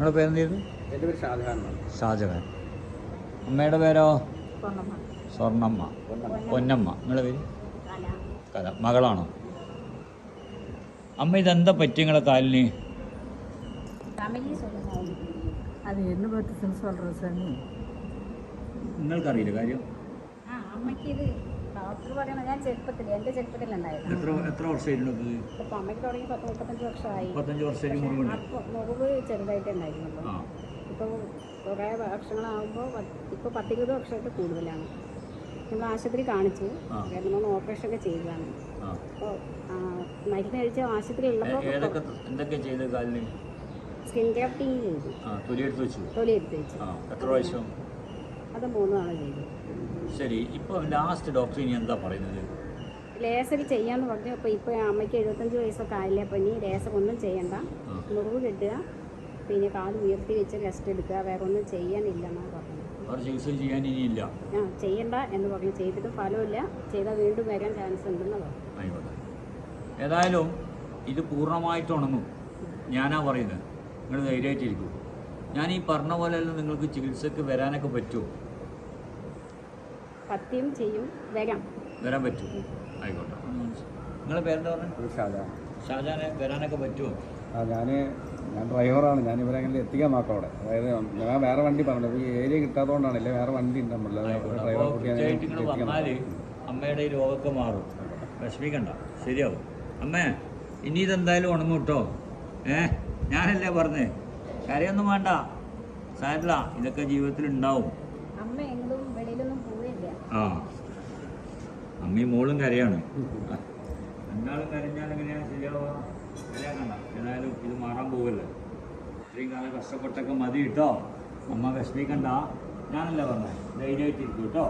നിങ്ങളുടെ പേരെന്തായിരുന്നു എൻ്റെ പേര് ഷാജഹാൻ എന്നാണ്. ഷാജഹാൻ അമ്മയുടെ പേരോ സ്വർണ്ണമ്മ സ്വർണ്ണമ്മ പൊന്നമ്മ. പൊന്നമ്മ നിങ്ങളുടെ പേര് കല കല മകളാണോ അമ്മ ഇതെന്താ പറ്റിയ നിങ്ങളെ കാലിന് ഫാമിലി சொல்லுங்க அது என்ன பற்றி சொல்கிறேன் சாமி നിങ്ങൾക്കറിയില്ല കാര്യം ആ അമ്മയ്ക്ക് ഇത് ഡോക്ടർ പറയണത് ഞാൻ ചെറുപ്പത്തിൽ എന്റെ ചെറുപ്പത്തിലുണ്ടായിരുന്നു. എത്ര എത്ര വർഷമായിരുന്നു ഇത്? ഇപ്പം അമ്മയ്ക്ക് തുടങ്ങി പത്ത് മുപ്പത്തഞ്ച് വർഷമായി. മുപ്പത്തഞ്ച് വർഷമായിട്ട് മുറിവുണ്ട്. അപ്പോൾ മുറിവ് ചെറുതായിട്ട് ഉണ്ടായിരുന്നുള്ളൂ. ഇപ്പോൾ കുറേ വർഷങ്ങളാകുമ്പോൾ ഇപ്പോൾ പത്തിരുപത് വർഷമായിട്ട് കൂടുതലാണ്. നമ്മൾ ആശുപത്രി കാണിച്ചു. രണ്ടു മൂന്ന് ഓപ്പറേഷൻ ഒക്കെ ചെയ്തതാണ് അപ്പോൾ മരുന്ന് കഴിച്ച ആശുപത്രി ഉള്ളപ്പോൾ എന്തൊക്കെ ചെയ്ത് കാലിന്? സ്കിൻ ഗ്രാഫ്റ്റിംഗ് ചെയ്തു. തൊലി എടുത്ത് വെച്ചു. തൊലി എടുത്ത് വെച്ചു എത്ര പ്രാവശ്യം? അത് മൂന്ന് ചെയ്തു ശരി ഇപ്പോൾ ലാസ്റ്റ് ഡോക്ടർ ഇനി എന്താ പറയുന്നത്? ലേസർ ചെയ്യാന്ന് പറഞ്ഞു. അപ്പോൾ ഇപ്പോൾ അമ്മയ്ക്ക് എഴുപത്തഞ്ച് വയസ്സൊക്കെ ആയില്ലേ അപ്പോൾ ഇനി ലേസർ ഒന്നും ചെയ്യണ്ട. മുറിവ് കെട്ടുക പിന്നെ കാൽ ഉയർത്തി വെച്ച് റെസ്റ്റ് എടുക്കുക. വേറെ ഒന്നും ചെയ്യാനില്ലെന്നാണ് പറഞ്ഞത്. ഇനിയില്ല. ആ ചെയ്യണ്ട എന്ന് പറഞ്ഞു. ചെയ്തിട്ട് ഫലമില്ല ചെയ്താൽ വീണ്ടും വരാൻ ചാൻസ് ഉണ്ടെന്ന് പറഞ്ഞു. ഏതായാലും ഇത് പൂർണമായിട്ട് ഉണങ്ങും ഞാനാ പറയുന്നത്. നിങ്ങൾ ധൈര്യമായിട്ടിരിക്കും. ഞാൻ ഈ പറഞ്ഞ പോലെ നിങ്ങൾക്ക് ചികിത്സക്ക് വരാനൊക്കെ പറ്റുമോ? പത്തിയും ചെയ്യും. വരാം. വരാൻ പറ്റും ആയിക്കോട്ടെ. നിങ്ങളെ പേരെന്താ പറഞ്ഞത് ഷാജാൻ ഷാജാനെ വരാനൊക്കെ പറ്റുമോ? ആ ഞാൻ ഞാൻ ഡ്രൈവറാണ്. ഞാൻ ഇവരെ അങ്ങനെ എത്തിക്കാൻ നോക്കാം അവിടെ. അതായത് ഞാൻ വേറെ വണ്ടി പറഞ്ഞത് ഈ ഏരിയ കിട്ടാത്തതുകൊണ്ടാണ് ഇല്ലേ വേറെ വണ്ടി ഉണ്ട് നമ്മൾ ഡ്രൈവർ. അമ്മയുടെ ഈ രോഗമൊക്കെ മാറും. വിഷമിക്കണ്ട. ശരിയാവും. അമ്മേ ഇനി ഇതെന്തായാലും ഉണങ്ങും കേട്ടോ? ഏ? ഞാനല്ലേ പറഞ്ഞേ? കരയൊന്നും വേണ്ട. സാരില്ല ഇതൊക്കെ ജീവിതത്തിൽ ഉണ്ടാവും. ആ. അമ്മയും മോളും കരയാണ്. രണ്ടാളും കരഞ്ഞാൽ എങ്ങനെയാണ് ശരിയാവുക? കരയാക്കണ്ട. ഏതായാലും ഇത് മാറാൻ പോവല്ലേ. ഇത്രയും കാലം കഷ്ടപ്പെട്ടൊക്കെ മതി കേട്ടോ. അമ്മ വിഷമിക്കണ്ട. ഞാനല്ലേ പറഞ്ഞത് ധൈര്യമായിട്ടിരിക്കും കേട്ടോ.